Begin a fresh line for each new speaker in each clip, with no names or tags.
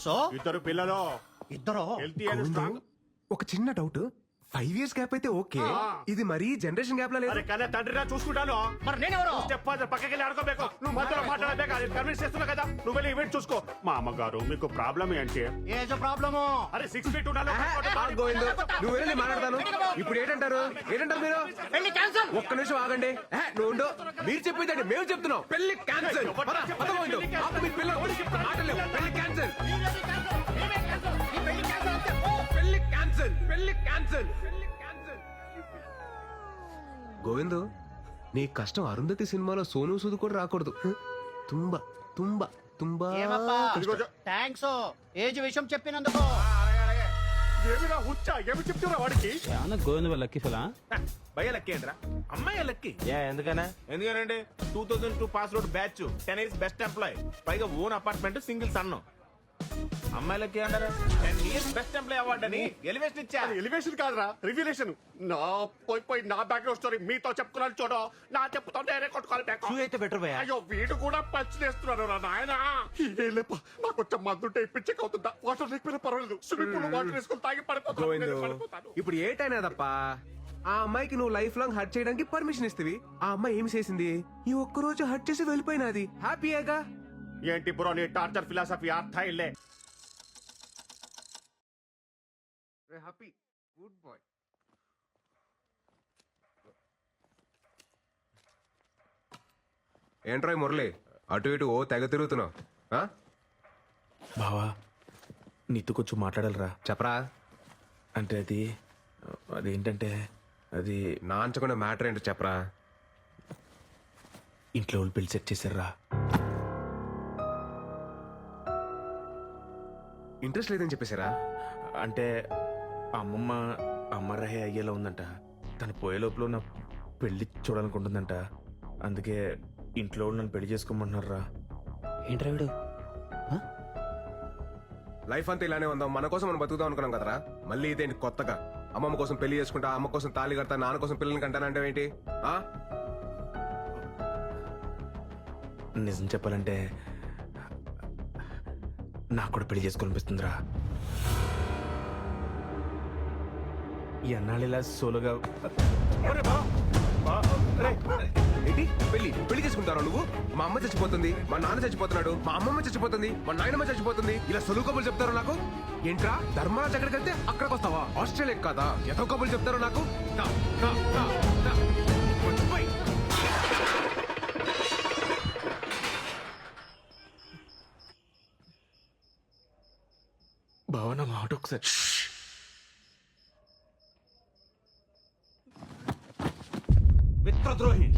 తెలుసు?
ఇద్దరు పిల్లలు.
ఇద్దరు?
Healthy and strong.
ఒక చిన్న డౌట్. ఫైవ్ ఇయర్స్ గ్యాప్ అయితే ఓకే. ఇది మరీ జనరేషన్ గ్యాప్ లా లేదు.
అరే కన్నా తండ్రిరా చూసుకుంటాను.
మరి నేనెవరు
స్టెప్ ఫాదర్ పక్కకి వెళ్ళి ఆడుకోಬೇಕು నువ్వు మధ్యలో మాట్లాడబేక అది కన్విన్స్ చేస్తున్నా కదా. నువ్వు వెళ్ళి ఈవెంట్ చూసుకో. మా అమ్మగారు మీకు ప్రాబ్లం ఏంటి?
ఏజ్ ప్రాబ్లము
అరే సిక్స్ ఫీట్ ఉండాలి
ఆ, గోవిందు. నువ్వు వెళ్ళి మాట్లాడతాను. ఇప్పుడు ఏంటంటారు? ఏంటంటారు మీరు?
పెళ్ళి క్యాన్సల్
ఒక్క నిమిషం ఆగండి. ఏ, నువ్వు ఉండు. మీరు చెప్పేదండి మేము చెప్తున్నాం. పెళ్ళి క్యాన్సిల్ పెళ్ళి క్యాన్సిల్ క్యాన్సిల్. పెళ్ళి క్యాన్సిల్. గోవిందు నీ కష్టం అరుంధతి సినిమాలో సోను సూద్ కూడా రాకూడదు. తుంబ తుంబ తుంబా
థ్యాంక్స్ ఏజ్ విషయం చెప్పినందుకు.
ఏమిరా హుచ్చా? ఏమి చెప్తున్నా వాడికి?
ఏమన్నా గోవింద వాళ్ళ లక్కీ ఫలా?
భయ లక్కీ ఏంట్రా? అమ్మాయి లక్కీ?
ఏ ఎందుకనా
ఎందుకంటే two thousand two pass out batch ten years best employee పైగా ఓన్ అపార్ట్మెంట్ సింగిల్ సన్ అమ్మాయి లక్కీ అంటారా? Ten years best employee award అని ఎలివేషన్ ఇచ్చా.
ఎలివేషన్ కాదురా రివ్యులేషన్ నా పోయి పోయి నా బ్యాక్గ్రౌండ్ స్టోరీ మీతో చెప్పుకున్నాను చూడు. నా చెప్పుతో నేనే కొట్టుకోవాలి back.
అయితే బెటర్ భయ
అయ్యో వీడు కూడా పచ్చిలేస్తున్నాడు రా నాయన. లేప నాకు కొంచెం మందుంటే ఇప్పించక అవుతుందా? వాటర్ లేకపోయినా పర్వాలేదు. స్విమ్మింగ్ పూల్ వాటర్ వేసుకొని తాగి పడిపోతాను.
గోవిందు
నేను పడిపోతాను.
ఇప్పుడు ఏటైనాదప్పా ఆ అమ్మాయికి నువ్వు లైఫ్ లాంగ్ హర్ట్ చేయడానికి పర్మిషన్ ఇస్తవి. ఆ అమ్మాయి ఏం చేసింది? ఈ ఒక్క రోజు హర్ట్ చేసి వెళ్ళిపోయినది. హ్యాపీయేగా
ఏంటి బ్రో నీ టార్చర్ ఫిలాసఫీ అర్థ ఇల్లే
హ్యాపీ గుడ్ బాయ్. ఏంట్రాయ్ మురళి? అటు ఇటు ఓ తెగ తిరుగుతున్నావు. ఆ?
బావా నీతో కొంచెం మాట్లాడాలరా.
చెప్పరా?
అంటే అది అదేంటంటే అది
నాంచకుండా మ్యాటర్ ఏంటో చెప్పరా?
ఇంట్లో వాళ్ళు పెళ్ళి సెట్ చేశారా
ఇంట్రెస్ట్ లేదని చెప్పేశారా?
అంటే అమ్మమ్మ అమ్మరహే అయ్యేలా ఉందంట. తను పోయే లోపల నా పెళ్ళి చూడాలనుకుంటుందంట. అందుకే ఇంట్లో వాళ్ళు నన్ను పెళ్ళి చేసుకోమంటున్నారా
ఏంట్రా వీడు?
లైఫ్ అంతా ఇలానే ఉందాం. మన కోసం మనం బతుకుదాం అనుకున్నాం కదరా? మళ్ళీ ఇదేంటి కొత్తగా? అమ్మమ్మ కోసం పెళ్ళి చేసుకుంటా అమ్మ కోసం తాళి కడతా నాన్న కోసం పిల్లల్ని కంటానంటే ఏంటి? ఆ?
నిజం చెప్పాలంటే నాకు కూడా పెళ్ళి చేసుకోనిపిస్తుందిరా ఈ అన్నాళ్ళు ఇలా సోలోగా బా,
ఏంటి? పెళ్ళి పెళ్ళి చేసుకుంటారా నువ్వు? మా అమ్మ చచ్చిపోతుంది మా నాన్న చచ్చిపోతున్నాడు మా అమ్మమ్మ చచ్చిపోతుంది మా నాయనమ్మ చచ్చిపోతుంది. ఇలా సొలువు కబులు చెప్తారు నాకు? ఏంట్రా? ధర్మరాజ్ ఎక్కడికి వెళ్తే అక్కడికి వస్తావా? ఆస్ట్రేలియా కాదా? ఎంతో కబులు చెప్తారు నాకు?
మాట ఒకసారి.
మిత్రద్రోహి.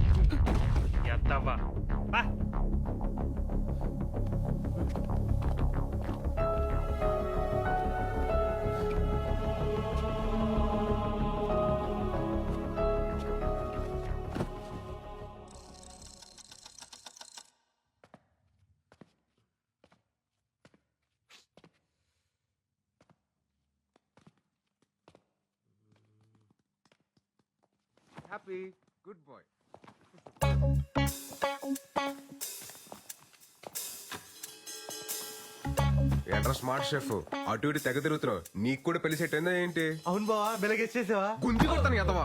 హ్యాపీ గుడ్ బాయ్ ఏంట్రా స్మార్ట్ షెఫ్ అటు ఇటు తెగ తిరుగుతున్నావు. నీకు కూడా పెళ్ళి సెట్ అయిందా ఏంటి?
అవును బావా వెలగేసేసావా
గుంజి కొడతాను ఎదవా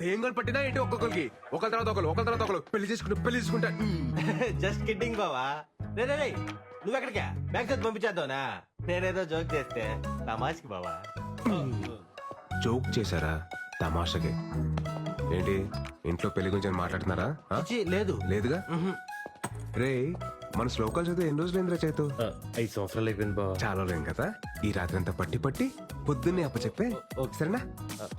తేంగలు పట్టినా ఏంటి ఒక్కొక్కరికి? ఒకరి తర్వాత ఒకరు ఒకరి తర్వాత ఒకరు పెళ్ళి చేసుకుంటా పెళ్ళి చేసుకుంటా.
జస్ట్ కిడ్డింగ్ బావా. రే రే రే నువ్వు ఎక్కడికా? బ్యాంక్ చదివి పంపించేద్దావునా నేనేదో జోక్ చేస్తే తమాష్కి బావా.
జోక్ చేశారా? తమాషకి. ఏంటి? ఇంట్లో పెళ్ళి గురించి మాట్లాడుతున్నారా? ఆ?
ఛీ, లేదు.
లేదుగా? రే మన శ్లోకాలు చదివి ఎన్ని రోజులు ఏంద్రా చేతు?
ఐదు సంవత్సరాలు అయిపోయింది బావా.
చాలా లేం కదా? ఈ రాత్రి అంతా పట్టి పట్టి పొద్దున్నే అప్ప చెప్పే సరేనా?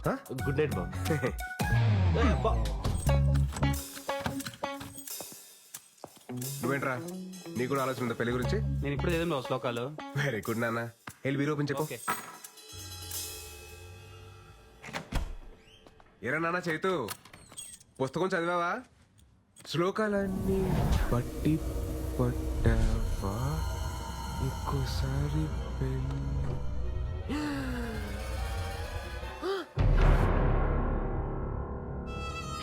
ఆ?
గుడ్ నైట్ బావ.
నువ్వేంట్రా? నీకు కూడా ఆలోచన ఉందా పెళ్ళి గురించి?
నేను ఇప్పుడు చదివిన బావ శ్లోకాలు.
వెరీ గుడ్ నాన్న. వెళ్ళి వీరు ఓపెన్ చెప్పు. ఏరా నాన్న చైతు. పుస్తకం చదివావా? శ్లోకాలన్నీ పట్టి పట్టావా? ఇంకోసారి పెన్ను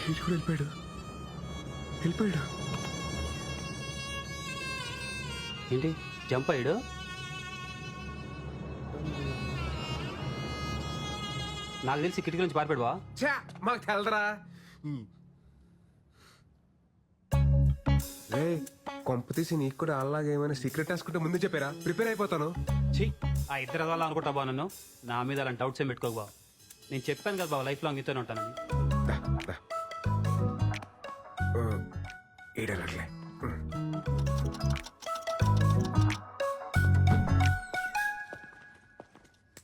వీడు కూడా వెళ్ళిపోయాడు. వెళ్ళిపోయాడు.
ఏంటి? జంప్ అయ్యాడు?
నాకు తెలిసి కిటికీ నుంచి పారిపోయాడు బావా
ఛా మాకు తెలదరా. రే కొంప తీసి నీకు కూడా అలాగే ఏమైనా సీక్రెట్ రాసుకుంటే ముందు చెప్పారా? ప్రిపేర్ అయిపోతాను.
ఛీ ఆ ఇద్దరు వాళ్ళ అనుకుంటా బావ నన్ను. నా మీద అలాంటి డౌట్స్ ఏం పెట్టుకోకు బావ నేను చెప్పాను కదా బావ లైఫ్ లాంగ్ నీతోనే ఉంటానని.
దా, దా. ఆ, ఈడనట్లే ఉమ్.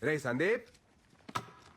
రే సందీప్.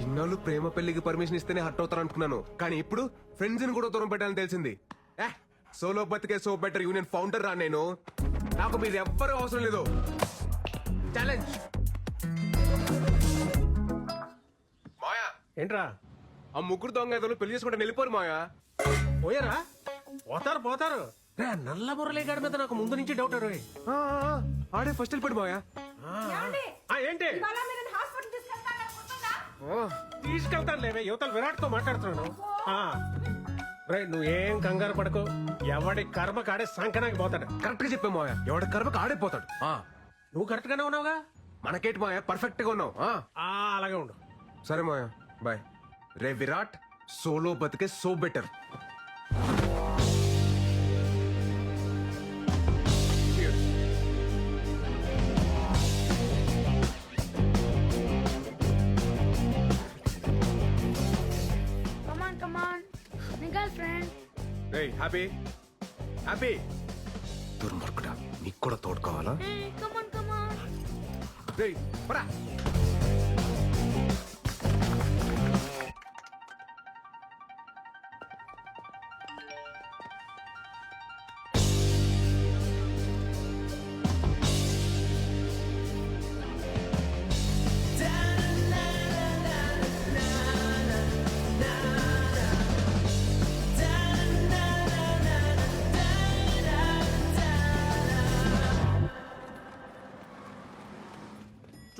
ఇన్నాళ్ళు ప్రేమ పెళ్ళికి పర్మిషన్ ఇస్తేనే హట్ అవుతారు అనుకున్నాను కానీ ఇప్పుడు ఫ్రెండ్స్ని కూడా దూరం పెట్టాలని తెలిసింది. సోలో బతికే సో బెటర్ యూనియన్ ఫౌండర్ రా నేను. నాకు మీరు ఎవ్వరూ అవసరం లేదు. ఛాలెంజ్ మాయా.
ఏంట్రా?
ఆ ముగ్గురు దొంగ ఎదలు పెళ్ళి చేసుకుంటే వెళ్ళిపోరు మాయా.
పోయారా? పోతారు పోతారు. రే, నల్ల మురళీగాడి మీద నాకు ముందు నుంచి డౌట్ రోయ్
ఆ, ఆ, ఆ, ఆడే ఫస్ట్ వెళ్ళిపోడు మాయా.
ఆ, ఏంటి?
ఇవాళ మీరు?
తీసుకెళ్తాను లేవే. యువతల విరాట్తో మాట్లాడుతున్నాను. రే నువ్వేం కంగారు పడకు. ఎవడి కర్మ కాడే సంకనాకి పోతాడు.
కరెక్ట్గా చెప్పా మాయా ఎవడ కర్మకు ఆడైపోతాడు. ఆ,
నువ్వు కరెక్ట్ గానే ఉన్నావుగా?
మనకేటి మాయా పర్ఫెక్ట్గా ఉన్నావు
అలాగే ఉండు.
సరే మాయా బాయ్. రే విరాట్ సోలో బతికే సో బెటర్. రే హ్యాపీ హ్యాపీ దుర్మార్గుడా నీకు కూడా తోడు కావాలా
Hey, come on, come on.
రే పరా.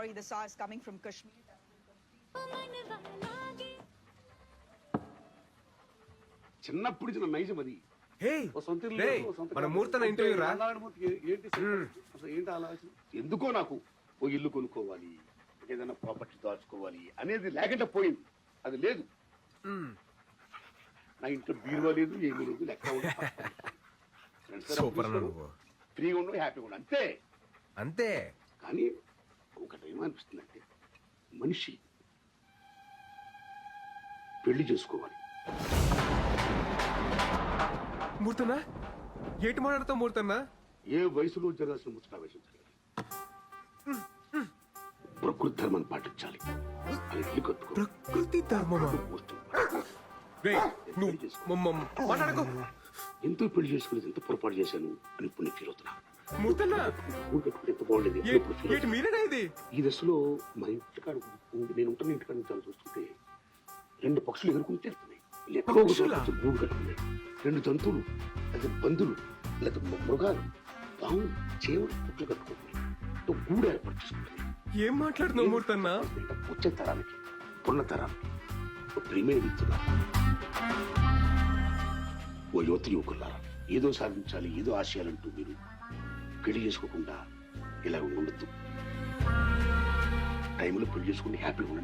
story the saw is coming from Kashmir.
చిన్నప్పుడు చిన్న నైజం అది.
హే
ఓ సొంత ఇల్లు
రే
లేదు, ఓ సొంత
మన
కారు.
ముహూర్తం
అంటే
ఇంటర్వ్యూ రా
నారాయణమూర్తికి ఏ- ఏంటి సంగతి? అసలు ఏంటి ఆలోచన? ఎందుకో నాకు ఓ ఇల్లు కొనుక్కోవాలి ఏదైనా ప్రాపర్టీ దాచుకోవాలి అనేది లేకుండా పోయింది. అది లేదు. నా ఇంట్లో బీరువా లేదు ఏమీ లేదు లెక్క. Friends
సూపర్ అన్న నువ్వు.
ఫ్రీగా ఉండవు హ్యాపీగా ఉండవు అంతే.
అంతే.
కానీ ఒకటి ఏమనిపిస్తుందంటే మనిషి పెళ్ళి చేసుకోవాలి.
మూర్తన్నా? ఏటి మాట్లాడుతావు మూర్తన్నా?
ఏ వయసులో జరగాల్సిన ముచ్చట వయసు జరగాలి ప్రకృతి ధర్మాన్ని పాటించాలి. అది ఇల్లు కట్టుకో.
ప్రకృతి ధర్మమా? రే నువ్వు మమ్మ మాట్లాడకు.
ఎంతో పెళ్ళి చేసుకునేది ఎంత పొరపాటు చేశాను అని ఇప్పుడు నేను ఫీల్ అవుతున్నా. ఎంత బాగుండేది ఇప్పుడు feel ఈ దశలో మా ఇంటికాడ ఉండి- నేను ఉంటున్న ఇంటికాడ నుంచి అలా చూస్తుంటే రెండు పక్షులు ఎగురుకుని తిరుగుతున్నాయి. ఎక్కడో ఒక చోట
పక్షులా?
కొంచెం గూడు కట్టుకున్నాయి రెండు జంతువులు లేదా బంధులు లేదా మృగాలు పాము చేవులు పుట్లు కట్టుకుంటున్నాయి ఒక గూడు ఏర్పాటు చేసుకుంటున్నాయి.
ఏం మాట్లాడుతున్నావు మూర్తన్నా?
వచ్చే తరానికి పున్న తరానికి ఒక ప్రియమైన వ్యక్తులారా ఓ యువత యువకులారా ఏదో సాధించాలి ఏదో ఆశయాలంటూ మీరు పెళ్ళి చేసుకోకుండా ఇలా ఉండొద్దు. టైంలో పెళ్ళి చేసుకుని హ్యాపీగా ఉండండి.